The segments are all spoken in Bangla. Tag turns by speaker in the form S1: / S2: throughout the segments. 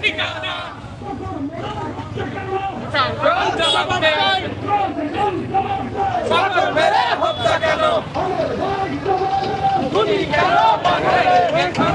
S1: ঠিকানা সাগর জবাব দে সাগর মেরে হত্যা কেন গুলি কেন বাংলায় এখন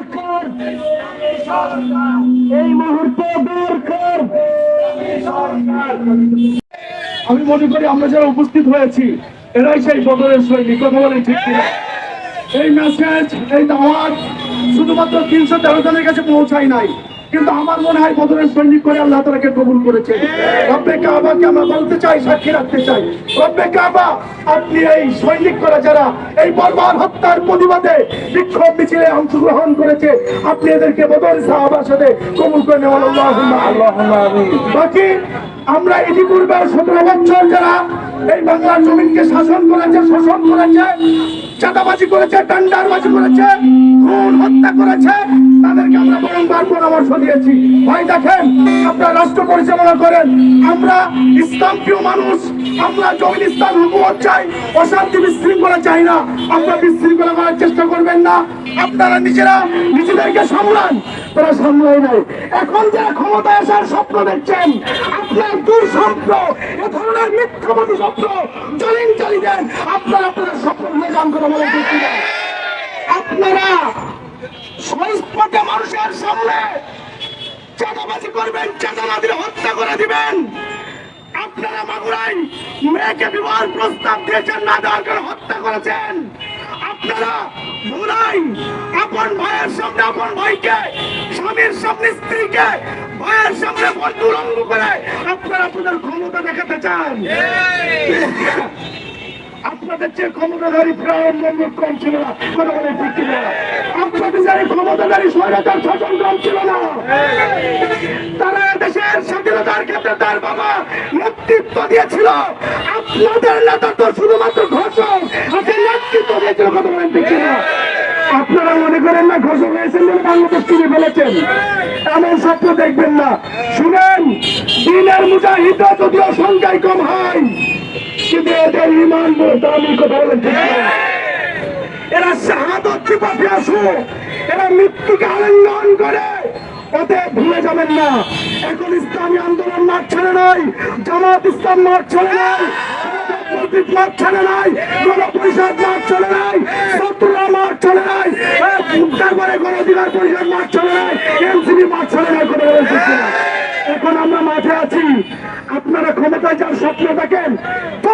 S1: এই
S2: মুহূর্তে দরকার।
S3: আমি মনে করি আমরা যারা উপস্থিত হয়েছি, এরাই সেই বদলের সৈনিক। কথা বলে ঠিক এই মেসেজ এই দাওয়াত শুধুমাত্র তিনশো তেরো জনের কাছে পৌঁছায় নাই। কিন্তু আমার মনে হয় বদলের সৈনিক করে আল্লাহ তালাকে কবুল করেছে। রব্বে কাবাকে আমরা বলতে চাই, সাক্ষী রাখতে চাই। রব্বে কাবা, আপনি এই সৈনিক করে যারা এই বর্বর হত্যার প্রতিবাদে বিক্ষোভ মিছিলে অংশগ্রহণ করেছে, আপনি এদেরকে বদল সাহাবার সাথে কবুল করে নেওয়ার আল্লাহ বাকি আমরা ইতিপূর্বে সতেরো বছর যারা এই বাংলার জমিনকে শাসন করেছে, শোষণ করেছে, চাঁদাবাজি করেছে, টান্ডারবাজি করেছে, খুন, হত্যা করেছে। তাদেরকে আমরা বারংবার পরামর্শ দিয়েছি। ভাই, দেখেন, আপনারা রাষ্ট্র পরিচালনা করেন। আমরা ইসলাম প্রিয় মানুষ, আমরা জমিন ইসলাম হুকুমত চাই, অশান্তি বিশৃঙ্খলা চাই না। আমরা বিশৃঙ্খলা করার চেষ্টা করবেন না। আপনারা নিজেরা নিজেদেরকে সামলান। তারা সামলাই নাই। এখন যারা ক্ষমতায় আসার স্বপ্ন দেখছেন, আপনার দূর স্বপ্ন এ ধরনের মিথ্যাবাদী স্বপ্ন চালিন চালি দেন, আপনারা আপনাদের স্বপ্ন ভুলে যান করে বলে আপনারা সস্পটে মানুষের সামনে চাঁদাবাজি করবেন চাঁদা না দিলে হত্যা করে দিবেন। আপনারা মাগুরাই মেয়েকে বিবাহ প্রস্তাব দিয়েছেন, না দেওয়ার কারণে হত্যা করেছেন। আপনারা ভুলাই আপন ভাইয়ের সামনে, আপন ভাইকে সামনে স্ত্রীকে ভাইয়ের সামনে বন্ধুর অঙ্গ করে আপনারা আপনাদের ক্ষমতা দেখাতে চান। আপনাদের যে ক্ষমতাধারী প্রাণ মন্দির কম ছিল না ঠিক কিনা? আপনাদের ক্ষমতাধারী স্বৈরাচার শাসন কম ছিল না তারা দেশের স্বাধীনতার ক্ষেত্রে তার বাবা নেতৃত্ব দিয়েছিল। আপনাদের নেতা তো শুধুমাত্র ঘোষক আজকে নেতৃত্ব দিয়েছিল কথা বলেন ঠিক কিনা? আপনারা মনে করেন না ঘোষক হয়েছেন বলে বাংলাদেশ কিনে ফেলেছেন। এমন স্বপ্ন দেখবেন না। শুনেন, দিনের মুজাহিদরা যদিও সংখ্যায় কম হয়, কিন্তু এদের ইমান দামি কথা বলেন এরা শাহাদত চিপাতে আসো এরা মৃত্যুকে আলিঙ্গন করে ওতে ভুলে যাবেন না। এখন ইসলামী আন্দোলন মাঠ ছেড়ে নাই, জামাত ইসলাম মাঠ ছেড়ে নাই মাঠ ছেড়ে নাই, গণপরিষদ মাঠ ছেড়ে নাই, শত্রুরা মাঠ ছেড়ে নাই তারপরে গণ অধিকার পরিষদ মাঠ ছেড়ে নাই, এনসিপি মাঠ ছেড়ে নাই, কিনা? এখন আমরা মাঠে আছি, আপনারা ক্ষমতায় যার স্বপ্ন দেখেন। তো,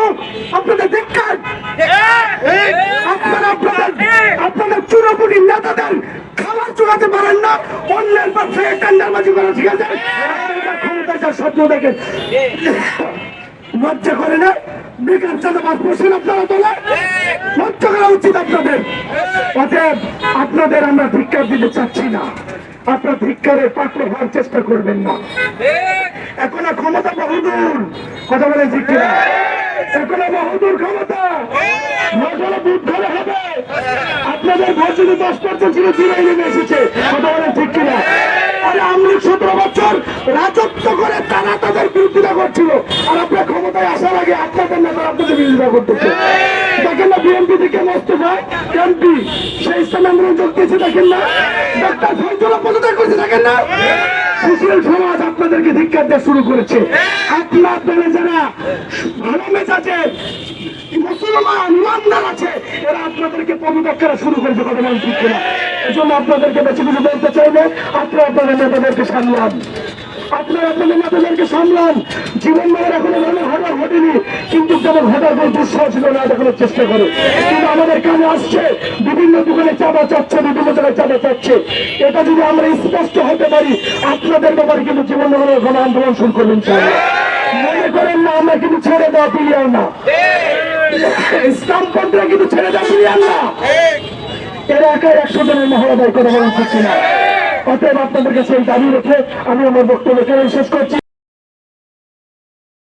S3: আপনাদের ধিক্কার? আপনারা আপনাদের আপনাদের চুরোপুরি নেতাদের খাবার চুরাতে পারেন না, অন্যের ব্যবসায় টেন্ডারবাজি করা ঠিক আছে ক্ষমতায় যার স্বপ্ন দেখেন। লজ্জা করে না? বেকার চাঁদাবাদ বসেন আপনারা তোলে লজ্জা করা আপনাদের। আমরা ধিক্কার দিতে চাচ্ছি না। আপনার ধিক্কারের পাত্র হওয়ার চেষ্টা করবেন না। এখন ক্ষমতা বহুদূর। কথা বলে ঠিক এখন বহুদূর ক্ষমতা। আপনাদের ভোট যদি দশ পার্সেন্ট ছিল, জিরাই নেমে এসেছে। কথা বলে ঠিক কিনা? আরে সতেরো বছর রাজত্ব করে তারা তাদের বিরোধিতা করছিল। আর আপনার ক্ষমতায় আসার আগে আপনাদের আপনাদের বিরোধিতা করতেছে। দেখেন না, বিএনপি থেকে মোস্তফা এমপি, সেই দেখেন না। ডাক্তার পদত্যাগ দেখেন না। সুশীল সমাজ আপনাদেরকে ধিক্কার দেওয়া শুরু করেছে। আপনার দলে যারা ভালো মেজাজে মুসলমান, ইমানদার আছে, এরা আপনাদেরকে পদত্যাগ করা শুরু করেছে, কথা কিনা এই জন্য আপনাদেরকে বেশি কিছু বলতে চাইলে আপনারা আপনাদের নেতাদেরকে সামলান। আপনারা আপনাদের নেতাদেরকে সামলান। জীবন মায়ের এখনও ধরনের ঘটনা ঘটেনি কিন্তু যেমন কোনো দুঃসাহস ছিল না দেখানোর চেষ্টা করে। কিন্তু আমাদের কানে আসছে বিভিন্ন দোকানে চাঁদা চাচ্ছে বিভিন্ন জায়গায় চাঁদা চাচ্ছে। এটা যদি আমরা স্পষ্ট হতে পারি আপনাদের ব্যাপারে কিন্তু জীবন নগরের গণ আন্দোলন শুরু করবেন। মনে করেন না আমরা কিন্তু ছেড়ে দেওয়া পিলিয়ার না। ইসলামপন্থীরা কিন্তু ছেড়ে দেওয়া পিলিয়ার না। একাই একশো জনের মহড়া দায় করা বলা হচ্ছে না। অতএব আপনাদের কাছে এই দাবি রেখে আমি আমার বক্তব্য এখানে শেষ করছি।